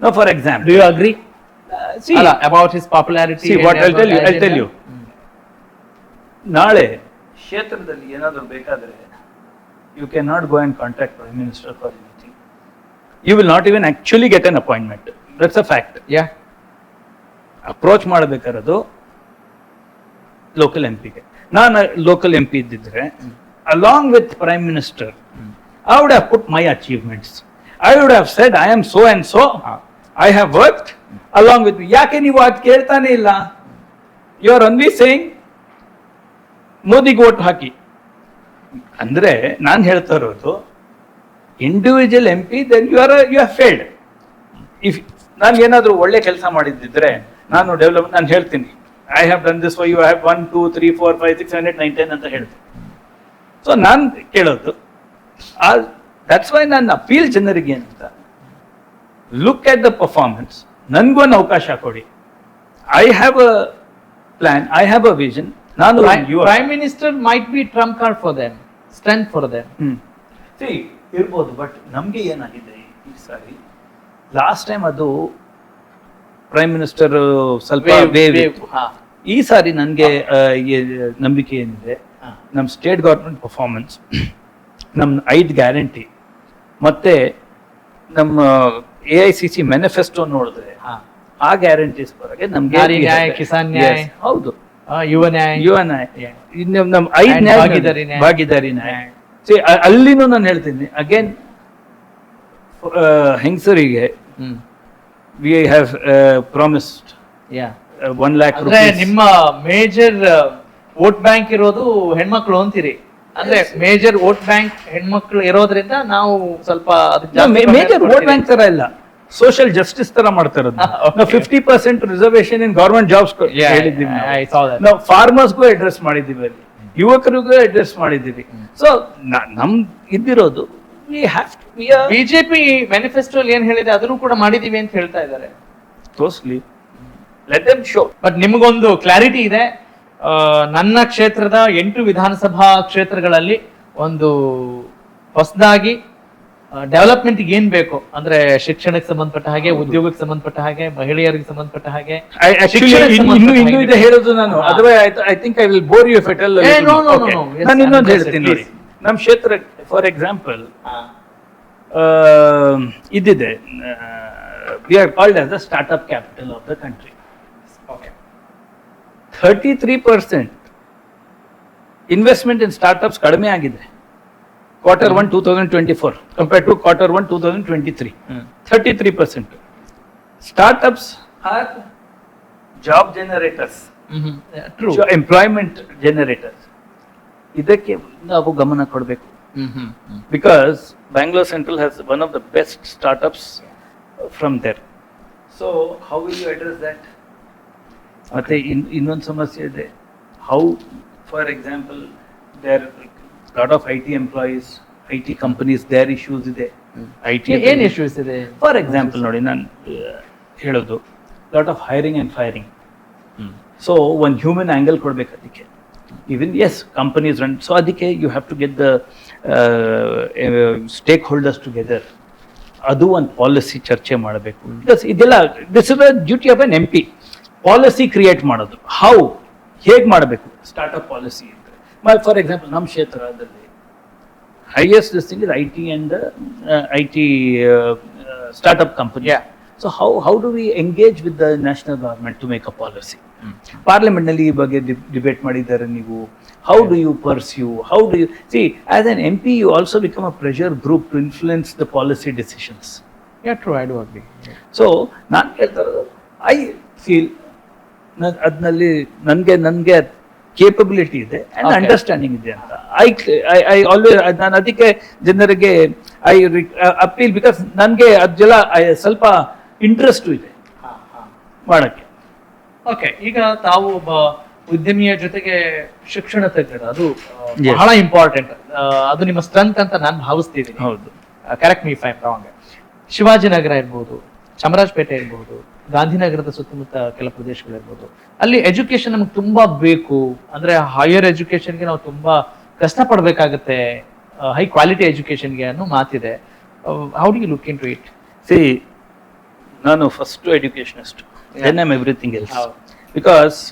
no for example you agree see about his popularity See, what I'll tell you, I'll tell you. ನಾಳೆ ಕ್ಷೇತ್ರದಲ್ಲಿ ಏನಾದರೂ ಬೇಕಾದ್ರೆ you cannot go and contact Prime Minister for anything. You will not even actually get an appointment. That's a fact. Yeah. Approach ಮಾಡಬೇಕಾರದು local M ಪಿಗೆ ನಾನು local M P ಇದ್ದಿದ್ರೆ along with prime minister I would have put my achievements I would have said I am so and so I have worked along with ಯಾಕೆ ನೀವು ಅದು ಕೇಳ್ತಾನೆ ಇಲ್ಲ you are only saying ಮೋದಿಗೆ vote ಹಾಕಿ ಅಂದ್ರೆ ನಾನು ಹೇಳ್ತಾ ಇರೋದು individual M P then you are you are failed if ನಾನು ಏನಾದರೂ ಒಳ್ಳೆ ಕೆಲಸ ಮಾಡಿದ್ದಿದ್ರೆ ನಾನು ಡೆವಲಪ್ ನಾನು ಹೇಳ್ತೀನಿ. I have done this you have one two three four five six hundred nine ten ಅಂತ ಹೇಳ್ತೀನಿ. ಸೊ ನಾನು ಕೇಳೋದು ದಟ್ಸ್ ವೈ ನನ್ನ ಅಪೀಲ್ ಜನರಿಗೆ ಅಂತ. ಲುಕ್ ಎಟ್ ದ ಪರ್ಫಾರ್ಮೆನ್ಸ್ ನನಗೂ ಒಂದು ಅವಕಾಶ ಕೊಡಿ. I have a plan I have a vision ನಾನು prime minister might be trump card for them strength for them hmm. See, ಇರ್ಬೋದು ಬಟ್ ನಮಗೆ ಏನಾಗಿದೆ ಈ ಸಾರಿ? ಲಾಸ್ಟ್ ಟೈಮ್ ಅದು ಪ್ರೈಮ್ ಮಿನಿಸ್ಟರ್ ಸ್ವಲ್ಪ ವೇವ್ ಇತ್ತು. ಈ ಸಾರಿ ನನಗೆ ನಂಬಿಕೆ ಏನಿದೆ? ನಮ್ಮ ಸ್ಟೇಟ್ ಗೌರ್ಮೆಂಟ್ ಪರ್ಫಾರ್ಮೆನ್ಸ್ ನಮ್ಮ ಐದು ಗ್ಯಾರಂಟಿ ಮತ್ತೆ ನಮ್ಮ A I C C manifesto ನೋಡಿದ್ರೆ ಆ ಗ್ಯಾರಂಟೀಸ್ ಬರೋಕೆ ನಮ್ಗೆ ನಾರಿ ನ್ಯಾಯ, ಕಿಸಾನ್ ನ್ಯಾಯ. ಹೌದು. ಯುವ ನ್ಯಾಯ ಯುವ ನ್ಯಾಯ ಇನ್ನು ನಮ್ಮ ಐದು ಭಾಗಿದಾರಿ ನ್ಯಾಯ. ಭಾಗಿದಾರಿ ನ್ಯಾಯ See, ಅ- ಅಲ್ಲಿನೂ ನಾನು ಹೇಳ್ತೀನಿ. ಅಗೇನ್ ಹೆಂಗಸರಿಗೆ we have promised one lakh ನಿಮ್ಮ ಮೇಜರ್ ವೋಟ್ ಬ್ಯಾಂಕ್ ಇರೋದು ಹೆಣ್ಮಕ್ಳು ಅಂತೀರಿ. ಅಂದ್ರೆ ಮೇಜರ್ ವೋಟ್ ಬ್ಯಾಂಕ್ ಹೆಣ್ಮಕ್ಳು ಇರೋದ್ರಿಂದ ನಾವು ಸ್ವಲ್ಪ ಮೇಜರ್. ವೋಟ್ ಬ್ಯಾಂಕ್ ತರ ಇಲ್ಲ. ಸೋಷಿಯಲ್ ಜಸ್ಟಿಸ್ ತರ ಮಾಡ್ತಾ ಇರೋದು. (laughs) ನಾವು fifty percent reservation in government jobs ಹೇಳಿದ್ದೀವಿ. ನಾವು. ಫಾರ್ಮರ್ಸ್ಗೂ ಅಡ್ರೆಸ್ ಮಾಡಿದ್ದೀವಿ ಅಲ್ಲಿ. ಯುವಕರಿಗೂ ಅಡ್ರೆಸ್ ಮಾಡಿದ್ದೀವಿ. ಸೊ ನಮ್ ಇದ್ದಿರೋದು ಬಿಜೆಪಿ ಮ್ಯಾನಿಫೆಸ್ಟೋ ಏನ್ ಹೇಳಿದೆ ಅದನ್ನು ಕೂಡ ಮಾಡಿದೀವಿ ಅಂತ ಹೇಳ್ತಾ ಇದ್ದಾರೆ. Closely let them show but ನಿಮಗೊಂದು ಕ್ಲಾರಿಟಿ ಇದೆ. ನನ್ನ ಕ್ಷೇತ್ರದ ಎಂಟು ವಿಧಾನಸಭಾ ಕ್ಷೇತ್ರಗಳಲ್ಲಿ ಒಂದು ಹೊಸದಾಗಿ ಡೆವಲಪ್ಮೆಂಟ್ ಏನ್ ಬೇಕು? ಅಂದ್ರೆ ಶಿಕ್ಷಣಕ್ಕೆ ಸಂಬಂಧಪಟ್ಟ ಹಾಗೆ ಉದ್ಯೋಗಕ್ಕೆ ಸಂಬಂಧಪಟ್ಟ ಹಾಗೆ ಮಹಿಳೆಯರಿಗೆ ಸಂಬಂಧಪಟ್ಟ ಹಾಗೆ ಶಿಕ್ಷಣಕ್ಕೆ ಇನ್ನು ಇನ್ನು ಇದೆ ಹೇಳೋದು ನಾನು. I think I will bore you fatal. ನಾನು ಇನ್ನೊಂದು ಹೇಳ್ತೀನಿ ನೋಡಿ. ನಮ್ಮ ಕ್ಷೇತ್ರ ಫಾರ್ ಎಕ್ಸಾಂಪಲ್. ಇದಿದೆ. We are called as the startup capital of the country thirty thirty three percent investment in startups ಕಡಿಮೆ ಆಗಿದೆ. To quarter one two thousand twenty three thirty three percent startups are job generators Mhm. True. Employment generators ಇದಕ್ಕೆ ನಾವು ಗಮನ ಕೊಡಬೇಕು. Because Bangalore central has one of the best startups from there so how will you address that ಮತ್ತೆ ಇನ್ನೊಂದು ಸಮಸ್ಯೆ ಇದೆ. How for example there lot of I T employees I T companies there issues ಇದೆ. I T ಏನು issues ಇದೆ? For example ನೋಡಿ ನಾನು ಹೇಳೋದು. Lot of hiring and firing so ಒಂದು ಹ್ಯೂಮನ್ ಆ್ಯಂಗಲ್ ಕೊಡ್ಬೇಕು ಅದಕ್ಕೆ. Even as companies run so ಅದಕ್ಕೆ you have to get the stakeholders together ಅದು ಒಂದು ಪಾಲಿಸಿ ಚರ್ಚೆ ಮಾಡಬೇಕು. ಬಿಕಾಸ್ ಇದೆಲ್ಲ this is the duty of an M P policy create ಮಾಡೋದು. ಹೌ ಹೇಗೆ ಮಾಡಬೇಕು? Start up policy my for example ನಮ್ಮ ಕ್ಷೇತ್ರದಲ್ಲಿ ಹೈಯೆಸ್ಟ್ ಲಿಸ್ಟ್ ಇದು I T and I T startup company so how how do we engage with the national government to make a policy ಪಾರ್ಲಿಮೆಂಟ್ನಲ್ಲಿ ಈ ಬಗ್ಗೆ debate ಮಾಡಿದ್ದಾರೆ ನೀವು. How do you pursue how do you see as an M P you also become a pressure group to influence the policy decisions so ನಾನು ಕೇಳ್ತಾ ಇರೋದು I feel ಅದ್ನಲ್ಲಿ ನನಗೆ ನನಗೆ capability ಇದೆ ಅಂಡ್. ಅಂಡರ್ಸ್ಟ್ಯಾಂಡಿಂಗ್ ಇದೆ ಅಂತ. ಐ ಐ ಆಲ್ವೇಸ್ ನಾನು ಅದಕ್ಕೆ ಜನರಿಗೆ ಐ ಅಪೀಲ್ ಬಿಕಾಸ್ ನನಗೆ ಅದೆಲ್ಲ ಸ್ವಲ್ಪ ಇಂಟ್ರೆಸ್ಟ್ ಇದೆ ಮಾಡಕ್ಕೆ. ಓಕೆ ಈಗ ತಾವು ಒಬ್ಬ ಉದ್ಯಮಿಯ ಜೊತೆಗೆ ಶಿಕ್ಷಣ ತಜ್ಞರು ಅದು Yes. ಬಹಳ ಇಂಪಾರ್ಟೆಂಟ್ ಅದು ನಿಮ್ಮ ಸ್ಟ್ರೆಂತ್ ಅಂತ ನಾನು ಭಾವಿಸ್ತಿದ್ದೀನಿ. ಹೌದು. Correct me if I'm wrong Shivajinagar ಇರ್ಬೋದು ಚಾಮರಾಜಪೇಟೆ ಇರ್ಬೋದು ಗಾಂಧಿನಗರದ ಸುತ್ತಮುತ್ತ ಕೆಲ ಪ್ರದೇಶಗಳಿರ್ಬೋದು. ಅಲ್ಲಿ ಎಜುಕೇಶನ್ ನಮ್ಗೆ ತುಂಬಾ ಬೇಕು. ಅಂದ್ರೆ ಹೈಯರ್ ಎಜುಕೇಶನ್ಗೆ ನಾವು ತುಂಬಾ ಕಷ್ಟ ಪಡ್ಬೇಕಾಗತ್ತೆ ಹೈ ಕ್ವಾಲಿಟಿ ಎಜುಕೇಶನ್ಗೆ ಅನ್ನೋ ಮಾತಿದೆ. How do you look in to it see ನಾನು first educationist then I'm everything else. Because